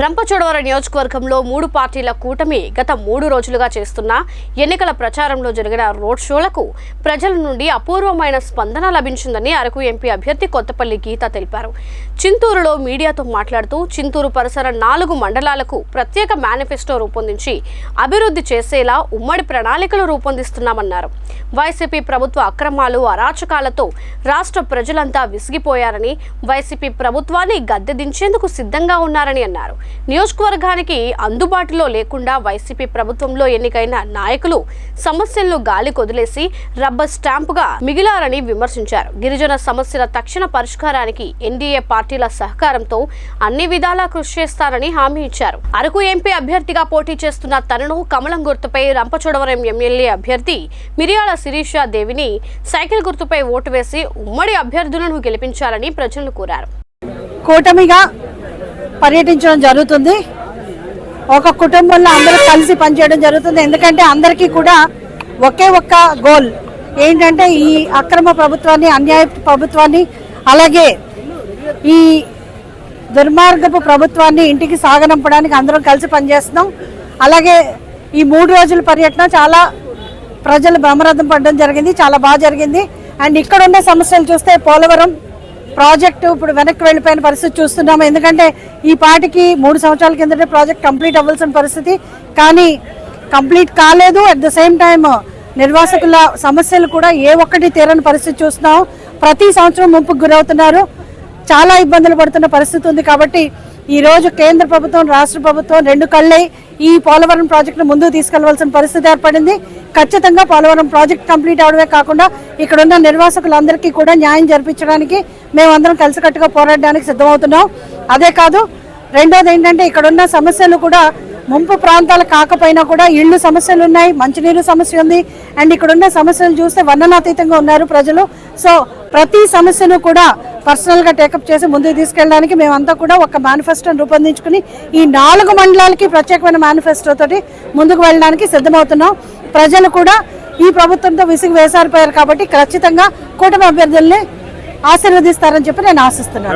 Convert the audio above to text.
రంపచోడవరం నియోజకవర్గంలో మూడు పార్టీల కూటమి గత మూడు రోజులుగా చేస్తున్న ఎన్నికల ప్రచారంలో జరిగిన రోడ్ షోలకు ప్రజల నుండి అపూర్వమైన స్పందన లభించిందని అరకు ఎంపీ అభ్యర్థి కొత్తపల్లి గీత తెలిపారు. చింతూరులో మీడియాతో మాట్లాడుతూ చింతూరు పరిసర నాలుగు మండలాలకు ప్రత్యేక మేనిఫెస్టో రూపొందించి అభివృద్ధి చేసేలా ఉమ్మడి ప్రణాళికలు రూపొందిస్తున్నామన్నారు. వైసీపీ ప్రభుత్వ అక్రమాలు అరాచకాలతో రాష్ట్ర ప్రజలంతా విసిగిపోయారని వైసీపీ ప్రభుత్వాన్ని గద్దె దించేందుకు సిద్ధంగా ఉన్నారని అన్నారు. నియోజకవర్గానికి అందుబాటులో లేకుండా వైసీపీ ప్రభుత్వంలో ఎన్నికైన నాయకులు సమస్యలను గాలి కొదిలేసి రబ్బర్ స్టాంపుగా మిగిలారని విమర్శించారు. గిరిజన సమస్యల తక్షణ పరిష్కారానికి ఎన్డీఏ పార్టీల సహకారంతో అన్ని విధాలా కృషి చేస్తారని హామీ ఇచ్చారు. అరకు ఎంపీ అభ్యర్థిగా పోటీ చేస్తున్న తనను కమలం గుర్తుపై రంపచోడవరం ఎమ్మెల్యే అభ్యర్థి మిరియాల శిరీష దేవిని సైకిల్ గుర్తుపై ఓటు వేసి ఉమ్మడి అభ్యర్థులను గెలిపించాలని ప్రజలను కోరారు. కూటమిగా పర్యటించడం జరుగుతుంది. ఒక కుటుంబంలో అందరూ కలిసి పనిచేయడం జరుగుతుంది. ఎందుకంటే అందరికీ కూడా ఒకే ఒక్క గోల్. ఏంటంటే ఈ అక్రమ ప్రభుత్వాన్ని అన్యాయ ప్రభుత్వాన్ని అలాగే ఈ దుర్మార్గపు ప్రభుత్వాన్ని ఇంటికి సాగనంపడానికి అందరం కలిసి పనిచేస్తున్నాం. అలాగే ఈ మూడు రోజుల పర్యటన చాలా ప్రజలు బ్రహ్మరథం పడడం జరిగింది చాలా బాగా జరిగింది. అండ్ ఇక్కడ ఉన్న సమస్యలు చూస్తే పోలవరం ప్రాజెక్టు ఇప్పుడు వెనక్కి వెళ్ళిపోయిన పరిస్థితి చూస్తున్నాము. ఎందుకంటే ఈ పాటికి మూడు సంవత్సరాల కిందటే ప్రాజెక్ట్ కంప్లీట్ అవ్వాల్సిన పరిస్థితి. కానీ కంప్లీట్ కాలేదు. అట్ ద సేమ్ టైం నిర్వాసకుల సమస్యలు కూడా ఏ ఒక్కటి తీరని పరిస్థితి చూస్తున్నాం. ప్రతి సంవత్సరం ముంపుకు గురవుతున్నారు. చాలా ఇబ్బందులు పడుతున్న పరిస్థితి ఉంది కాబట్టి ఈ రోజు కేంద్ర ప్రభుత్వం రాష్ట్ర ప్రభుత్వం రెండు కళ్ళై ఈ పోలవరం ప్రాజెక్టును ముందుకు తీసుకెళ్ళవలసిన పరిస్థితి ఏర్పడింది. ఖచ్చితంగా పోలవరం ప్రాజెక్ట్ కంప్లీట్ అవడమే కాకుండా ఇక్కడున్న నిర్వాసకులందరికీ కూడా న్యాయం జరిపించడానికి మేమందరం కలిసికట్టుగా పోరాడడానికి సిద్ధమవుతున్నాం. అదే కాదు రెండోది ఏంటంటే ఇక్కడ ఉన్న సమస్యలు కూడా ముంపు ప్రాంతాలు కాకపోయినా కూడా ఇళ్ళు సమస్యలు ఉన్నాయి మంచినీరు సమస్య ఉంది. అండ్ ఇక్కడ ఉన్న సమస్యలు చూస్తే వర్ణనాతీతంగా ఉన్నారు ప్రజలు. సో ప్రతి సమస్యను కూడా పర్సనల్గా టేకప్ చేసి ముందుకు తీసుకెళ్ళడానికి మేమంతా కూడా ఒక మేనిఫెస్టోని రూపొందించుకుని ఈ నాలుగు మండలాలకి ప్రత్యేకమైన మేనిఫెస్టోతోటి ముందుకు వెళ్ళడానికి సిద్ధమవుతున్నాం. ప్రజలు కూడా ఈ ప్రభుత్వంతో విసుగు వేసారిపోయారు కాబట్టి ఖచ్చితంగా కూటమి అభ్యర్థుల్ని ఆశీర్వదిస్తారని చెప్పి నేను ఆశిస్తున్నాను.